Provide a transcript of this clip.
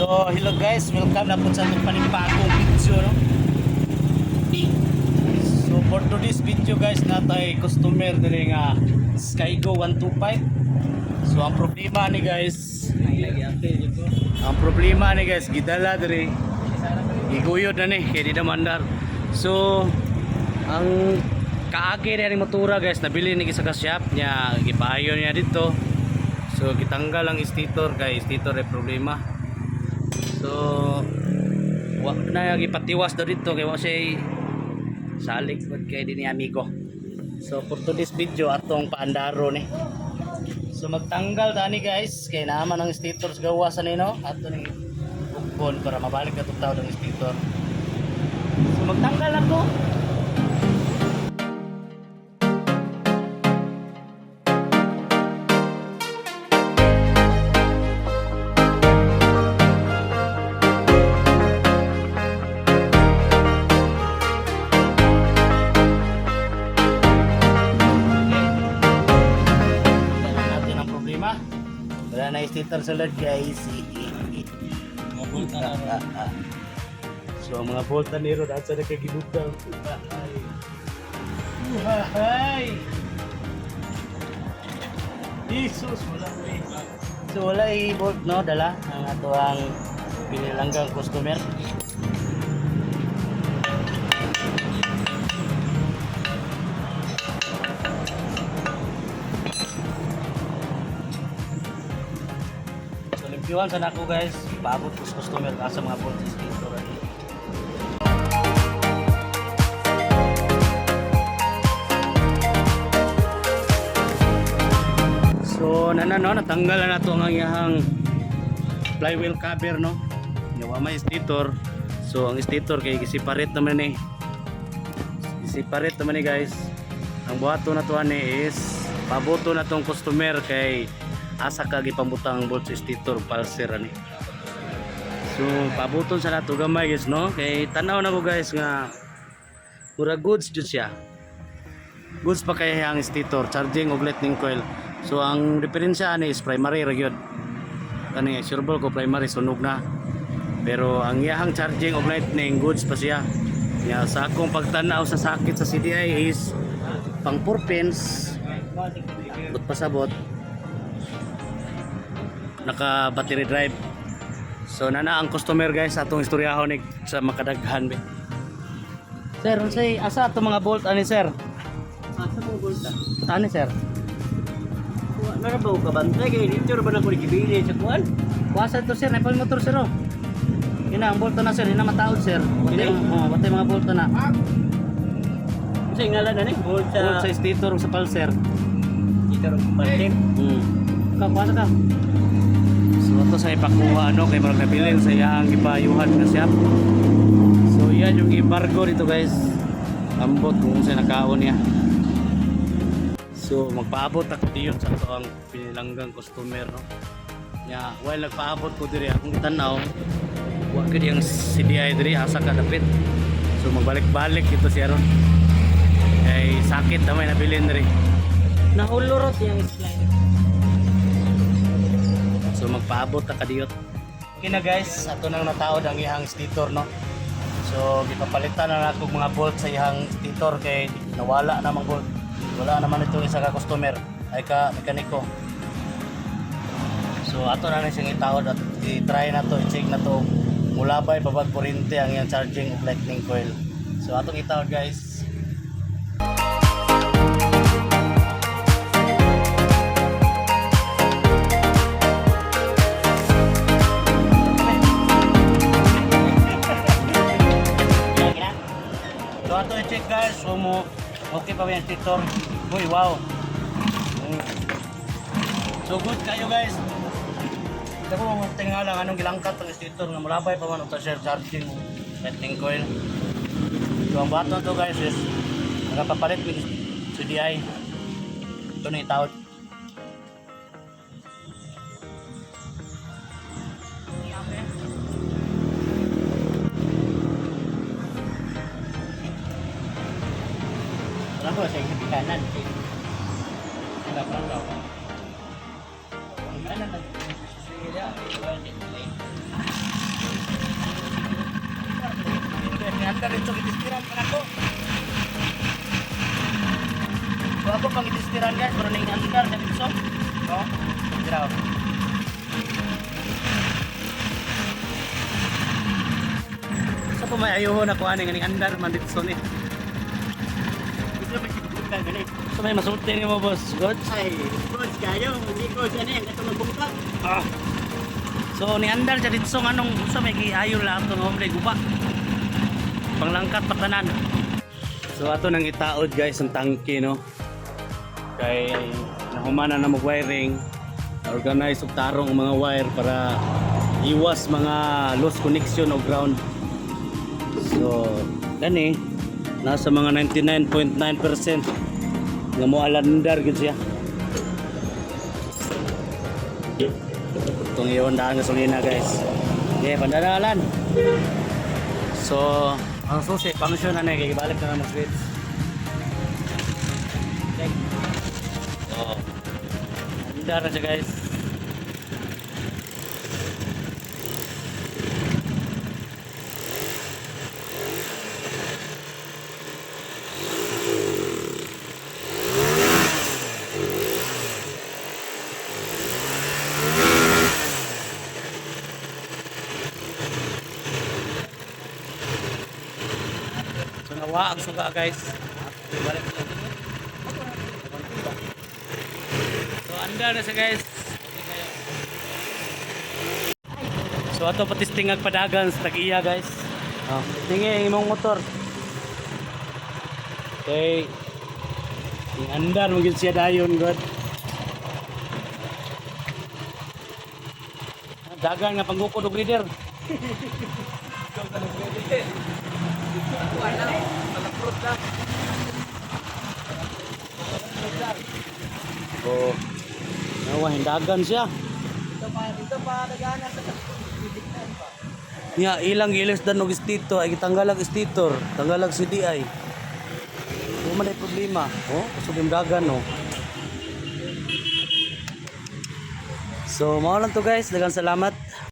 So, hello guys, welcome na po sa itong panibagong video, no? So, for today's video guys, natay customer diri nga Skygo 125. So, ang problema ni guys, ang problema ni guys, gidala diri iguyod na ni, kaya di mandar. So, ang kaagi na ni motora guys, nabili ni sa shop niya, gipayo niya dito. So, gitanggal ang stator kay stator ay problema. So, wa na gipatiwas daw dito kay wa siya salik pod kay dinhi amigo. So, for today's video atong paandaro ni. So, magtanggal tani guys kay naman ang stator sa gawa sa nino ato ni bukbon para mabalik na tugtaw ng stator. So, magtanggal ako. Na yung stator sa load guys. so mga bolt na sa nagkagibutang. Buhay! Jesus, wala ko. So wala i bolt no, dala ang ato ang pinilanggang customer. Limpiwan sa nako guys, paabot sa customer ka sa mga bolt dito. So nana no, natanggal na nato ang iyang flywheel cover no. Yawa may stator. So ang stator kay separate naman ni. Separate naman ni guys. Ang buhato na to ani is paboto na tong customer kay asa ka gipambutang ang bolt sa stator pulser ani. So pabuton sa nato gamay guys no. Kay tanaw na ko guys nga mura goods jud siya. Goods pa kay ang stator charging og lightning coil. So ang diferensya ani is primary ra gyud. Kani sure ball ko primary sunog na. Pero ang iyahang charging og lightning goods pa siya. Ya sa akong pagtanaw sa sakit sa CDI is pang 4 pins but pasabot naka battery drive so nana ang customer guys atong istoryahon ni sa makadaghan be sir unsay asa ato mga bolt ani sir Asa mo gulta? ani sir ba ka bantay kay dito ra ba na ko gibili sa kuan? Wasa to sir, napal motor sir oh. Ina ang bolto na sir, ina mataod sir. Ini? oh, batay mga bolto na. Sa ngalan na ni bol Bolt sa sa stator sa pulser. dito ra pantin. Hmm. Ka kuwasa ka. Ito sa ipakuha ano kay marag nabilin sa iyang ipayuhan na siya. So yan yung embargo dito guys. Ambot kung sa nakaon niya. So magpaabot ako diyon sa ito ang pinilanggang customer no. Ya, while nagpaabot ko diri akong tanaw, wa gid yung CDI diri asa ka dapit. So magbalik-balik ito siya ron. Ay sakit na may nabilin diri. Nahulurot yung slide. So magpaabot na kadiyot. Okay na guys, ato nang nataod ang ihang stator no. So gipapalitan na ako mga bolt sa ihang stator kay nawala namang bolt. Wala naman ito isa ka customer ay ka mekaniko. So ato na na siyang itawad at i-try na to, i-check na to. Mulabay babag kurente ang iyang charging of lightning coil. So atong itawad guys. Okay pa ba yung stator? Uy, wow. So good kayo guys. Ito po tingnan lang anong gilangkat ng stator nga mulabay pa man ito siya charging lightning coil. So ang bato to guys is nakapapalit with CDI. Ito na itawad. ako sa isang bikanan. Hanggang eh. panggaw. Ano na? Sige, Anda rin sa kitistiran pa ako. So ako pang kitistiran guys, pero naing andar na dito. So, graw. So pumayayohon ako eh. aning aning andar man dito ni. Ito ganit? So may masulti ni mo boss, good? Ay, coach kayo. Hindi coach ano yan. Katulog bungkag. Ah. So ni andar sa dito anong sa may giayo lang to ng guba. Panglangkat patanan. So ato nang itaod guys ang tangke no. Kay nahumana na mag wiring. Organize og tarong mga wire para iwas mga lost connection o ground. So gani nasa mga 99.9% nga mo alandar gid siya. Itong iyon daan gasolina guys. Okay, pandadalan. So, ang susi, function na na, kikibalik na naman switch. Okay. So, handa na siya guys. Nawa ang suga guys. Balik na. So, handa na siya guys. So, ato patisting ang padagan sa tag-iya guys. Oh, tingin imong motor. Okay. Ang andar gyud siya dayon god. Dagan nga panggukod og leader. Oh. Nawa hindagan siya. Dito pa, dito pa. Nagana sa Nya ilang gilis dan og istito ay gitanggalag istitor, tanggalag CDI. Mo man problema, oh, kusog dagan no. So, mao lang to guys, dagang salamat.